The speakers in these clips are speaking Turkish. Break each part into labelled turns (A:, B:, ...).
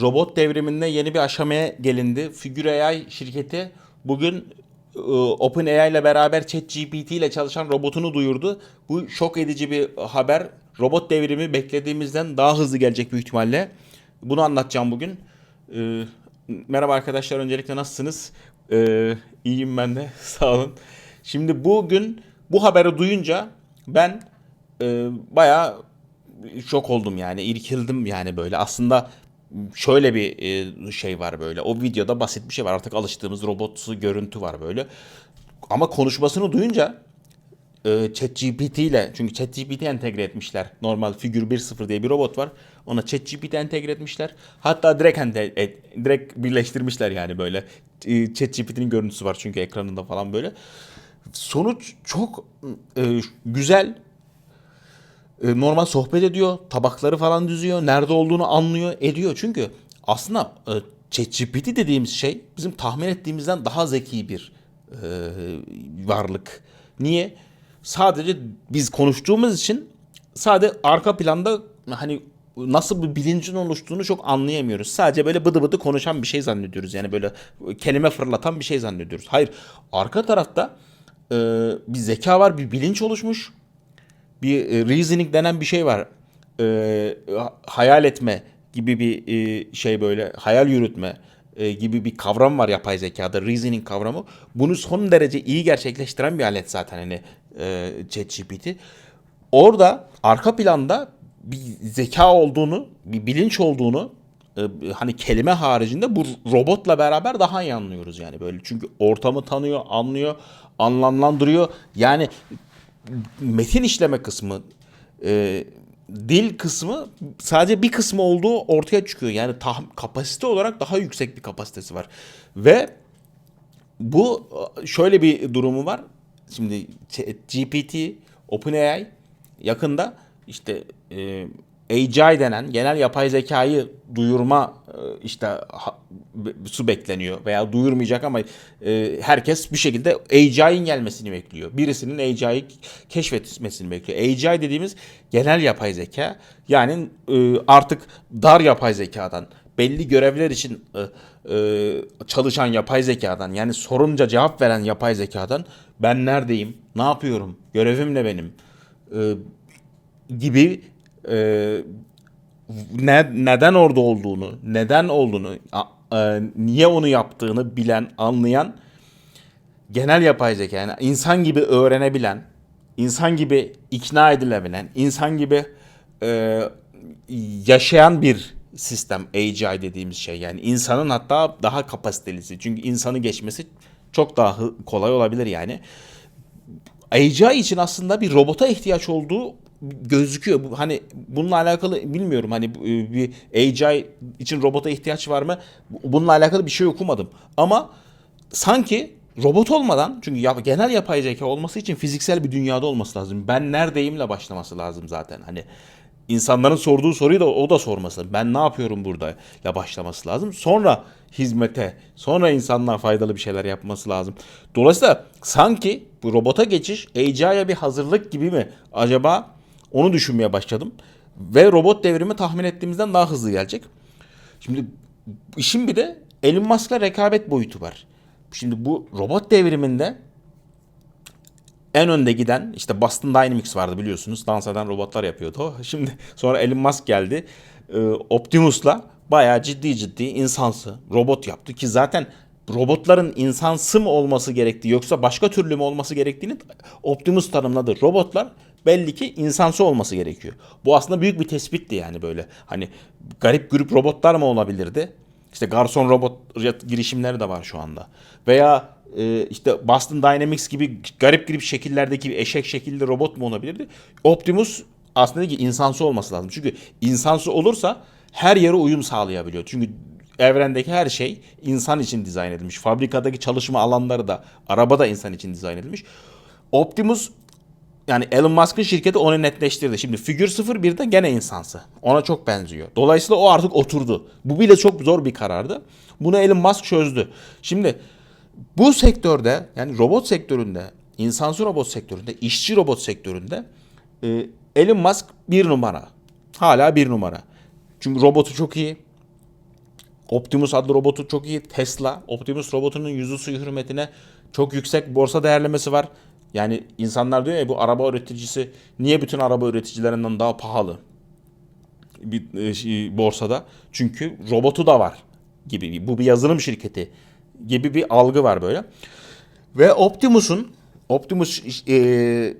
A: robot devriminde yeni bir aşamaya gelindi. Figure AI şirketi bugün e, OpenAI ile beraber ChatGPT ile çalışan robotunu duyurdu. Bu şok edici bir haber. Robot devrimi beklediğimizden daha hızlı gelecek büyük ihtimalle. Bunu anlatacağım bugün. E, merhaba arkadaşlar öncelikle nasılsınız? E, iyiyim ben de sağ olun. Şimdi bugün bu haberi duyunca ben e, bayağı şok oldum yani irkildim yani böyle aslında şöyle bir e, şey var böyle. O videoda basit bir şey var. Artık alıştığımız robotsu görüntü var böyle. Ama konuşmasını duyunca e, ChatGPT ile çünkü ChatGPT entegre etmişler. Normal figür 1.0 diye bir robot var. Ona ChatGPT entegre etmişler. Hatta direkt ente- et- direkt birleştirmişler yani böyle. E, ChatGPT'nin görüntüsü var çünkü ekranında falan böyle. Sonuç çok e, güzel e, normal sohbet ediyor. Tabakları falan düzüyor. Nerede olduğunu anlıyor, ediyor. Çünkü aslında e, ChatGPT dediğimiz şey bizim tahmin ettiğimizden daha zeki bir e, varlık. Niye? Sadece biz konuştuğumuz için sadece arka planda hani nasıl bir bilincin oluştuğunu çok anlayamıyoruz. Sadece böyle bıdı bıdı konuşan bir şey zannediyoruz. Yani böyle kelime fırlatan bir şey zannediyoruz. Hayır. Arka tarafta e, bir zeka var, bir bilinç oluşmuş bir e, reasoning denen bir şey var. E, hayal etme gibi bir e, şey böyle hayal yürütme e, gibi bir kavram var yapay zekada reasoning kavramı. Bunu son derece iyi gerçekleştiren bir alet zaten hani e, ChatGPT. Orada arka planda bir zeka olduğunu, bir bilinç olduğunu e, hani kelime haricinde bu robotla beraber daha iyi anlıyoruz yani böyle. Çünkü ortamı tanıyor, anlıyor, anlamlandırıyor. Yani metin işleme kısmı, e, dil kısmı sadece bir kısmı olduğu ortaya çıkıyor. Yani tah- kapasite olarak daha yüksek bir kapasitesi var. Ve bu şöyle bir durumu var. Şimdi GPT, OpenAI yakında işte e, AGI denen genel yapay zekayı duyurma e, işte su bekleniyor veya duyurmayacak ama e, herkes bir şekilde AGI'nin gelmesini bekliyor. Birisinin AGI'yi keşfetmesini bekliyor. AGI dediğimiz genel yapay zeka yani e, artık dar yapay zekadan belli görevler için çalışan yapay zekadan yani sorunca cevap veren yapay zekadan ben neredeyim, ne yapıyorum, görevim ne benim gibi e, ne, neden orada olduğunu, neden olduğunu, a- e, niye onu yaptığını bilen, anlayan genel yapay zeka yani insan gibi öğrenebilen, insan gibi ikna edilebilen, insan gibi e, yaşayan bir sistem AGI dediğimiz şey yani insanın hatta daha kapasitelisi çünkü insanı geçmesi çok daha kolay olabilir yani. AGI için aslında bir robota ihtiyaç olduğu gözüküyor. Bu, hani bununla alakalı bilmiyorum hani e, bir AGI için robota ihtiyaç var mı? Bu- Bununla alakalı bir şey okumadım. Ama sanki robot olmadan çünkü ya, genel yapay zeka olması için fiziksel bir dünyada olması lazım. Ben neredeyimle başlaması lazım zaten. Hani insanların sorduğu soruyu da o da sorması lazım. Ben ne yapıyorum burada ya başlaması lazım. Sonra hizmete, sonra insanlığa faydalı bir şeyler yapması lazım. Dolayısıyla sanki bu robota geçiş AGI'ye bir hazırlık gibi mi acaba onu düşünmeye başladım. Ve robot devrimi tahmin ettiğimizden daha hızlı gelecek. Şimdi işin bir de Elon Musk'la rekabet boyutu var. Şimdi bu robot devriminde en önde giden işte Boston Dynamics vardı biliyorsunuz. Dans eden robotlar yapıyordu. Şimdi sonra Elon Musk geldi. Ee, Optimus'la bayağı ciddi ciddi insansı robot yaptı ki zaten robotların insansı mı olması gerektiği yoksa başka türlü mü olması gerektiğini Optimus tanımladı. Robotlar belli ki insansı olması gerekiyor. Bu aslında büyük bir tespitti yani böyle. Hani garip grup robotlar mı olabilirdi? İşte garson robot girişimleri de var şu anda. Veya e, işte Boston Dynamics gibi garip garip şekillerdeki eşek şekilli robot mu olabilirdi? Optimus aslında ki insansı olması lazım. Çünkü insansı olursa her yere uyum sağlayabiliyor. Çünkü evrendeki her şey insan için dizayn edilmiş. Fabrikadaki çalışma alanları da, araba da insan için dizayn edilmiş. Optimus yani Elon Musk'ın şirketi onu netleştirdi. Şimdi figür 01'de gene insansı. Ona çok benziyor. Dolayısıyla o artık oturdu. Bu bile çok zor bir karardı. Bunu Elon Musk çözdü. Şimdi bu sektörde yani robot sektöründe, insansı robot sektöründe, işçi robot sektöründe e, Elon Musk bir numara. Hala bir numara. Çünkü robotu çok iyi. Optimus adlı robotu çok iyi. Tesla. Optimus robotunun yüzü suyu hürmetine çok yüksek borsa değerlemesi var. Yani insanlar diyor ya bu araba üreticisi niye bütün araba üreticilerinden daha pahalı? bir e, şey, borsada. Çünkü robotu da var gibi. Bu bir yazılım şirketi gibi bir algı var böyle. Ve Optimus'un Optimus e,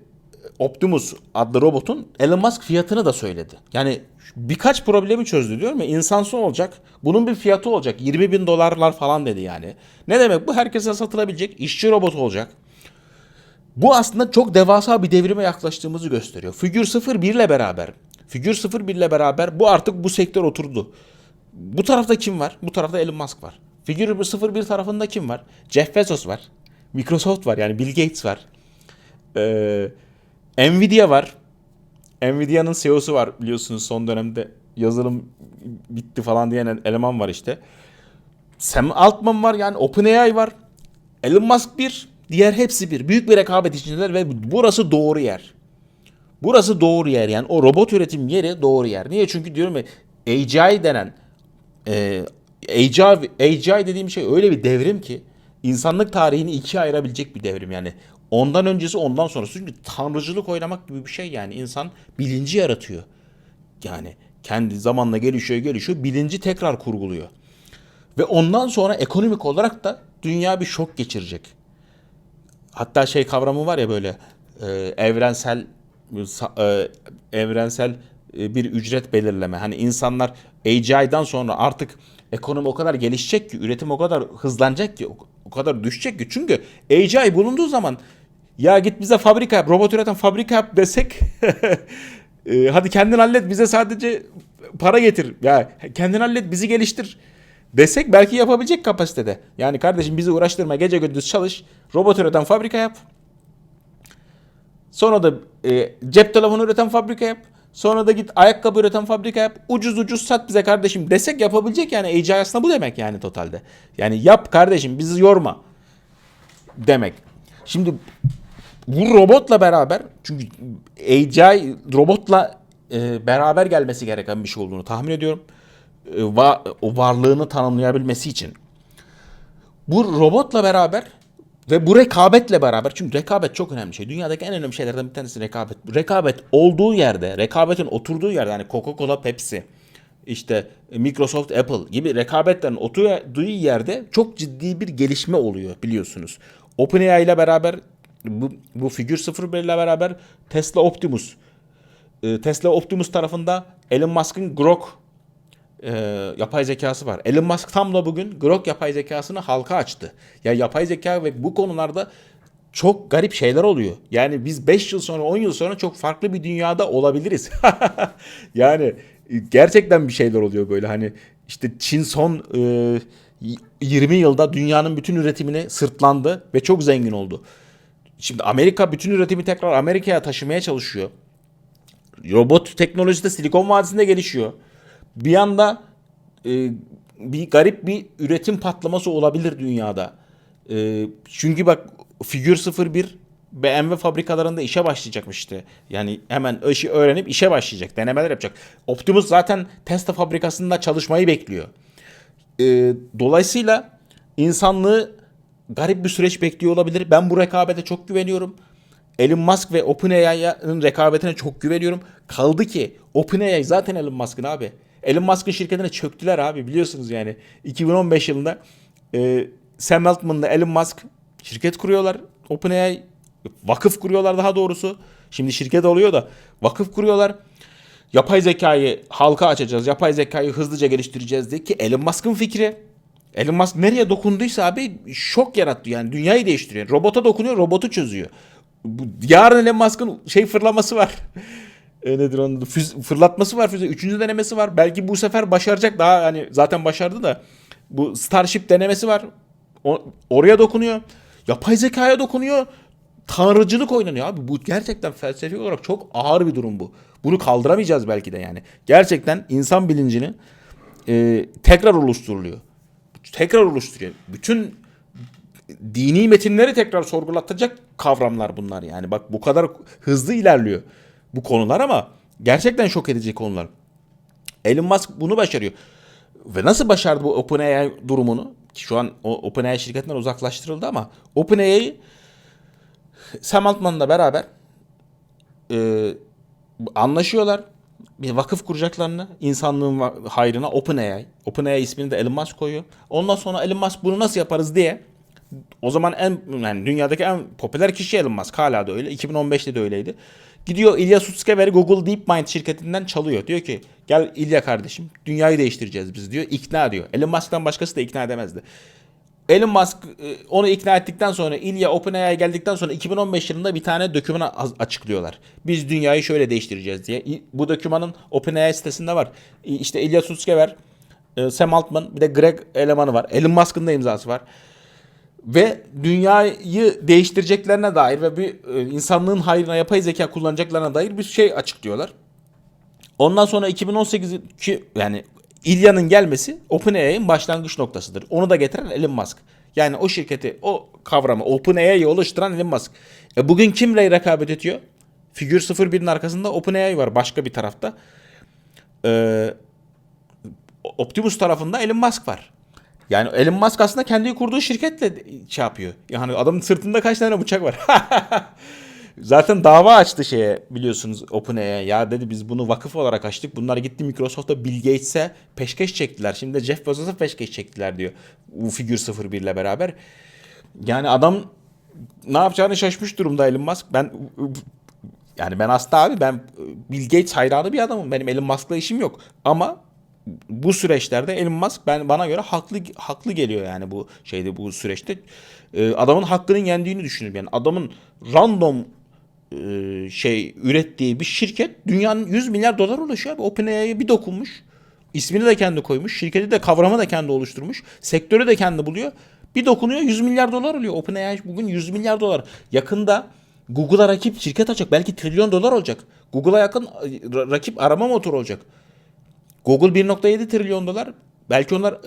A: Optimus adlı robotun Elon Musk fiyatını da söyledi. Yani birkaç problemi çözdü diyorum ya. İnsansı olacak. Bunun bir fiyatı olacak. 20 bin dolarlar falan dedi yani. Ne demek bu? Herkese satılabilecek işçi robot olacak. Bu aslında çok devasa bir devrime yaklaştığımızı gösteriyor. Figür 01 ile beraber, Figür 01 ile beraber bu artık bu sektör oturdu. Bu tarafta kim var? Bu tarafta Elon Musk var. Figür 01 tarafında kim var? Jeff Bezos var. Microsoft var yani Bill Gates var. Ee, Nvidia var. Nvidia'nın CEO'su var biliyorsunuz son dönemde yazılım bitti falan diyen eleman var işte. Sam Altman var yani OpenAI var. Elon Musk bir, diğer hepsi bir. Büyük bir rekabet içindeler ve burası doğru yer. Burası doğru yer yani o robot üretim yeri doğru yer. Niye? Çünkü diyorum ya AGI denen e, AGI, AGI dediğim şey öyle bir devrim ki insanlık tarihini ikiye ayırabilecek bir devrim yani. Ondan öncesi ondan sonrası. Çünkü tanrıcılık oynamak gibi bir şey yani. insan bilinci yaratıyor. Yani kendi zamanla gelişiyor gelişiyor bilinci tekrar kurguluyor. Ve ondan sonra ekonomik olarak da dünya bir şok geçirecek. Hatta şey kavramı var ya böyle e, evrensel e, evrensel e, bir ücret belirleme. Hani insanlar AGI'dan sonra artık ekonomi o kadar gelişecek ki, üretim o kadar hızlanacak ki, o kadar düşecek ki. Çünkü AGI bulunduğu zaman ya git bize fabrika yap, robot üreten fabrika yap desek hadi kendin hallet bize sadece para getir. Ya kendin hallet bizi geliştir desek belki yapabilecek kapasitede. Yani kardeşim bizi uğraştırma gece gündüz çalış robot üreten fabrika yap. Sonra da e, cep telefonu üreten fabrika yap. Sonra da git ayakkabı üreten fabrika yap. Ucuz ucuz sat bize kardeşim desek yapabilecek yani AGI aslında bu demek yani totalde. Yani yap kardeşim bizi yorma demek. Şimdi bu robotla beraber çünkü AGI robotla e, beraber gelmesi gereken bir şey olduğunu tahmin ediyorum. E, o varlığını tanımlayabilmesi için. Bu robotla beraber ve bu rekabetle beraber çünkü rekabet çok önemli şey. Dünyadaki en önemli şeylerden bir tanesi rekabet. Rekabet olduğu yerde, rekabetin oturduğu yerde yani Coca-Cola, Pepsi, işte Microsoft, Apple gibi rekabetlerin oturduğu yerde çok ciddi bir gelişme oluyor biliyorsunuz. OpenAI ile beraber bu, bu figür 01 ile beraber Tesla Optimus. Ee, Tesla Optimus tarafında Elon Musk'ın Grok e, yapay zekası var. Elon Musk tam da bugün Grok yapay zekasını halka açtı. Ya yapay zeka ve bu konularda çok garip şeyler oluyor. Yani biz 5 yıl sonra 10 yıl sonra çok farklı bir dünyada olabiliriz. yani gerçekten bir şeyler oluyor böyle hani işte Çin son e, 20 yılda dünyanın bütün üretimini sırtlandı ve çok zengin oldu. Şimdi Amerika bütün üretimi tekrar Amerika'ya taşımaya çalışıyor. Robot teknolojisi de Silikon Vadisi'nde gelişiyor bir anda e, bir garip bir üretim patlaması olabilir dünyada. E, çünkü bak figür 01 BMW fabrikalarında işe başlayacakmış işte. Yani hemen işi öğrenip işe başlayacak. Denemeler yapacak. Optimus zaten Tesla fabrikasında çalışmayı bekliyor. E, dolayısıyla insanlığı garip bir süreç bekliyor olabilir. Ben bu rekabete çok güveniyorum. Elon Musk ve OpenAI'nin rekabetine çok güveniyorum. Kaldı ki OpenAI zaten Elon Musk'ın abi. Elon Musk'ın şirketine çöktüler abi biliyorsunuz yani. 2015 yılında e, Sam Altman'la Elon Musk şirket kuruyorlar. OpenAI vakıf kuruyorlar daha doğrusu. Şimdi şirket oluyor da vakıf kuruyorlar. Yapay zekayı halka açacağız. Yapay zekayı hızlıca geliştireceğiz diye ki Elon Musk'ın fikri. Elon Musk nereye dokunduysa abi şok yarattı yani dünyayı değiştiriyor. Robota dokunuyor, robotu çözüyor. Yarın Elon Musk'ın şey fırlaması var e, nedir onun? Füz, fırlatması var füze. Üçüncü denemesi var. Belki bu sefer başaracak. Daha hani zaten başardı da. Bu Starship denemesi var. O, oraya dokunuyor. Yapay zekaya dokunuyor. Tanrıcılık oynanıyor abi. Bu gerçekten felsefi olarak çok ağır bir durum bu. Bunu kaldıramayacağız belki de yani. Gerçekten insan bilincini e, tekrar oluşturuluyor. Tekrar oluşturuyor. Bütün dini metinleri tekrar sorgulatacak kavramlar bunlar yani. Bak bu kadar hızlı ilerliyor bu konular ama gerçekten şok edici konular. Elon Musk bunu başarıyor. Ve nasıl başardı bu OpenAI durumunu? Ki şu an o OpenAI şirketinden uzaklaştırıldı ama OpenAI Sam Altman'la beraber e, anlaşıyorlar. Bir vakıf kuracaklarını insanlığın hayrına OpenAI. OpenAI ismini de Elon Musk koyuyor. Ondan sonra Elon Musk bunu nasıl yaparız diye o zaman en yani dünyadaki en popüler kişi Elon Musk hala da öyle. 2015'te de öyleydi. Gidiyor İlya Sutskever'i Google DeepMind şirketinden çalıyor. Diyor ki gel İlya kardeşim dünyayı değiştireceğiz biz diyor. İkna diyor. Elon Musk'tan başkası da ikna edemezdi. Elon Musk e, onu ikna ettikten sonra İlya OpenAI'ye geldikten sonra 2015 yılında bir tane doküman açıklıyorlar. Biz dünyayı şöyle değiştireceğiz diye. Bu dokümanın OpenAI sitesinde var. İşte İlya Sutskever, e, Sam Altman bir de Greg elemanı var. Elon Musk'ın da imzası var. Ve dünyayı değiştireceklerine dair ve bir e, insanlığın hayrına yapay zeka kullanacaklarına dair bir şey açıklıyorlar. Ondan sonra 2018 ki yani İlya'nın gelmesi OpenAI'nin başlangıç noktasıdır. Onu da getiren Elon Musk. Yani o şirketi, o kavramı OpenAI'yi oluşturan Elon Musk. E bugün kimle rekabet ediyor? Figür 01'in arkasında OpenAI var başka bir tarafta. Ee, Optimus tarafında Elon Musk var. Yani Elon Musk aslında kendi kurduğu şirketle şey yapıyor. Yani adamın sırtında kaç tane bıçak var. Zaten dava açtı şeye biliyorsunuz OpenAI'ye. Ya dedi biz bunu vakıf olarak açtık. Bunlar gitti Microsoft'a Bill Gates'e peşkeş çektiler. Şimdi de Jeff Bezos'a peşkeş çektiler diyor. Bu figür 01 ile beraber. Yani adam ne yapacağını şaşmış durumda Elon Musk. Ben yani ben hasta abi ben Bill Gates hayranı bir adamım. Benim Elon Musk'la işim yok. Ama bu süreçlerde Elon Musk ben bana göre haklı haklı geliyor yani bu şeyde bu süreçte. Ee, adamın hakkının yendiğini düşünüyorum. Yani adamın random e, şey ürettiği bir şirket dünyanın 100 milyar dolar ulaşıyor abi. OpenAI'ye bir dokunmuş. İsmini de kendi koymuş. Şirketi de kavramı da kendi oluşturmuş. Sektörü de kendi buluyor. Bir dokunuyor 100 milyar dolar oluyor. OpenAI bugün 100 milyar dolar. Yakında Google'a rakip şirket açacak. Belki trilyon dolar olacak. Google'a yakın e, ra- rakip arama motoru olacak. Google 1.7 trilyon dolar. Belki onlar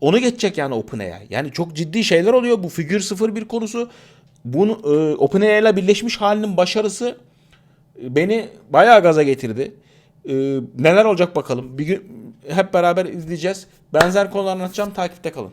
A: onu geçecek yani OpenAI. Yani çok ciddi şeyler oluyor bu figür 01 konusu. Bunu e, OpenAI ile birleşmiş halinin başarısı e, beni bayağı gaza getirdi. E, neler olacak bakalım. Bir gün hep beraber izleyeceğiz. Benzer konular anlatacağım. Takipte kalın.